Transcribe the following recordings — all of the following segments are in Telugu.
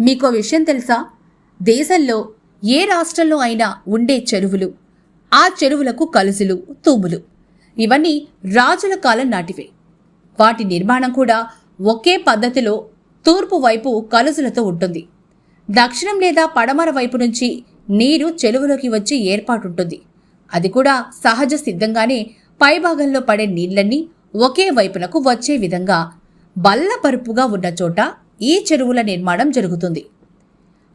మీకో విషయం తెలుసా? దేశంలో ఏ రాష్ట్రంలో అయినా ఉండే చెరువులు ఆ చెరువులకు కలుసులు తూములు. ఇవన్నీ రాజుల కాలం నాటివే. వాటి నిర్మాణం కూడా ఒకే పద్ధతిలో తూర్పు వైపు కలుసులతో ఉంటుంది. దక్షిణం లేదా పడమర వైపు నుంచి నీరు చెరువులోకి వచ్చి ఏర్పాటుంటుంది. అది కూడా సహజ సిద్ధంగానే పైభాగంలో పడే నీళ్ళన్నీ ఒకే వైపునకు వచ్చే విధంగా బల్లపరుపుగా ఉన్న చోట ఈ చెరువుల నిర్మాణం జరుగుతుంది.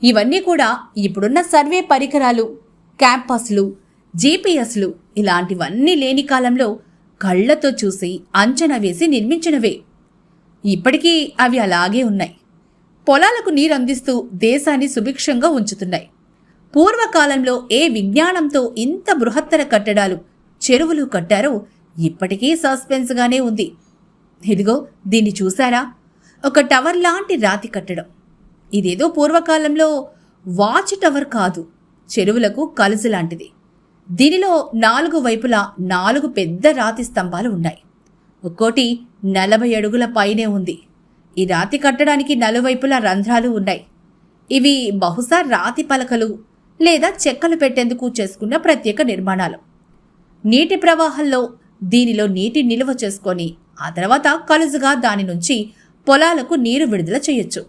ఇవన్నీ కూడా ఇప్పుడున్న సర్వే పరికరాలు క్యాంపస్లు జీపీఎస్లు ఇలాంటివన్నీ లేని కాలంలో కళ్ళతో చూసి అంచనా వేసి నిర్మించినవే. ఇప్పటికీ అవి అలాగే ఉన్నాయి. పొలాలకు నీరు అందిస్తూ దేశాన్ని సుభిక్షంగా ఉంచుతున్నాయి. పూర్వకాలంలో ఏ విజ్ఞానంతో ఇంత బృహత్తర కట్టడాలు చెరువులు కట్టారో ఇప్పటికీ సస్పెన్స్గానే ఉంది. ఇదిగో దీన్ని చూసారా ఒక టవర్ లాంటి రాతి కట్టడం. ఇదేదో పూర్వకాలంలో వాచ్ టవర్ కాదు చెరువులకు కలుసు లాంటిది. దీనిలో నాలుగు వైపులా నాలుగు పెద్ద రాతి స్తంభాలు ఉన్నాయి. ఒక్కోటి నలభై అడుగుల పైనే ఉంది. ఈ రాతి కట్టడానికి నలువైపులా రంధ్రాలు ఉన్నాయి. ఇవి బహుశా రాతి పలకలు లేదా చెక్కలు పెట్టేందుకు చేసుకున్న ప్రత్యేక నిర్మాణాలు. నీటి ప్రవాహంలో దీనిలో నీటి నిల్వ చేసుకొని ఆ తర్వాత కలుజుగా దాని నుంచి పొలాలకు నీరు విడుదల చేయొచ్చు.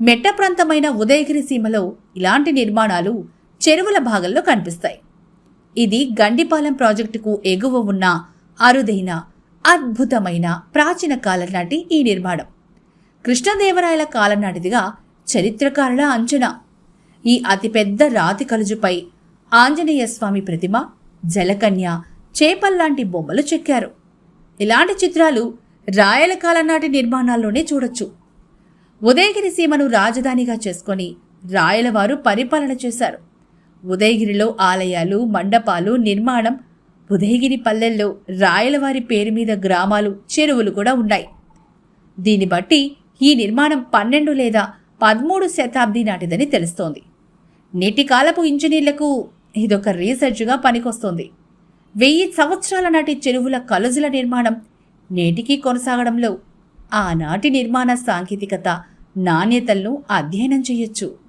మెట్ట ప్రాంతమైన ఉదయగిరి సీమలో ఇలాంటి నిర్మాణాలు చెరువుల భాగంలో కనిపిస్తాయి. ఇది గండిపాలెం ప్రాజెక్టుకు ఎగువ ఉన్న అరుదైన అద్భుతమైన ప్రాచీన కాలం నాటి ఈ నిర్మాణం. కృష్ణదేవరాయల కాలం నాటిదిగా చరిత్రకారుల అంచనా. ఈ అతిపెద్ద రాతి కలుజుపై ఆంజనేయ స్వామి ప్రతిమ జలకన్య చేపల్లాంటి బొమ్మలు చెక్కారు. ఇలాంటి చిత్రాలు రాయల కాలం నాటి నిర్మాణాల్లోనే చూడొచ్చు. ఉదయగిరి సీమను రాజధానిగా చేసుకొని రాయలవారు పరిపాలన చేశారు. ఉదయగిరిలో ఆలయాలు మండపాలు నిర్మాణం ఉదయగిరి పల్లెల్లో రాయలవారి పేరు మీద గ్రామాలు చెరువులు కూడా ఉన్నాయి. దీన్ని బట్టి ఈ నిర్మాణం పన్నెండు లేదా పదమూడు శతాబ్ది నాటిదని తెలుస్తోంది. నేటి కాలపు ఇంజనీర్లకు ఇదొక రీసెర్చ్గా పనికొస్తోంది. వెయ్యి సంవత్సరాల నాటి చెరువుల కలుజుల నిర్మాణం నేటికీ కొనసాగడంలో ఆనాటి నిర్మాణ సాంకేతికత నాణ్యతలను అధ్యయనం చేయొచ్చు.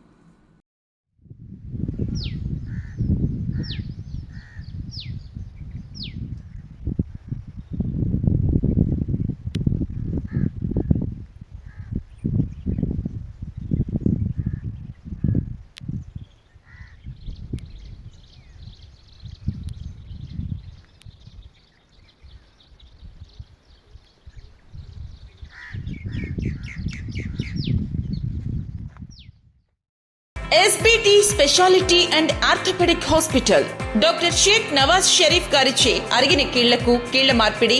SBT speciality and orthopaedic hospital doctor Sheikh Nawaz Sharif గారిచే అరిగిన కీళ్ళకు కీళ్ళ మార్పిడి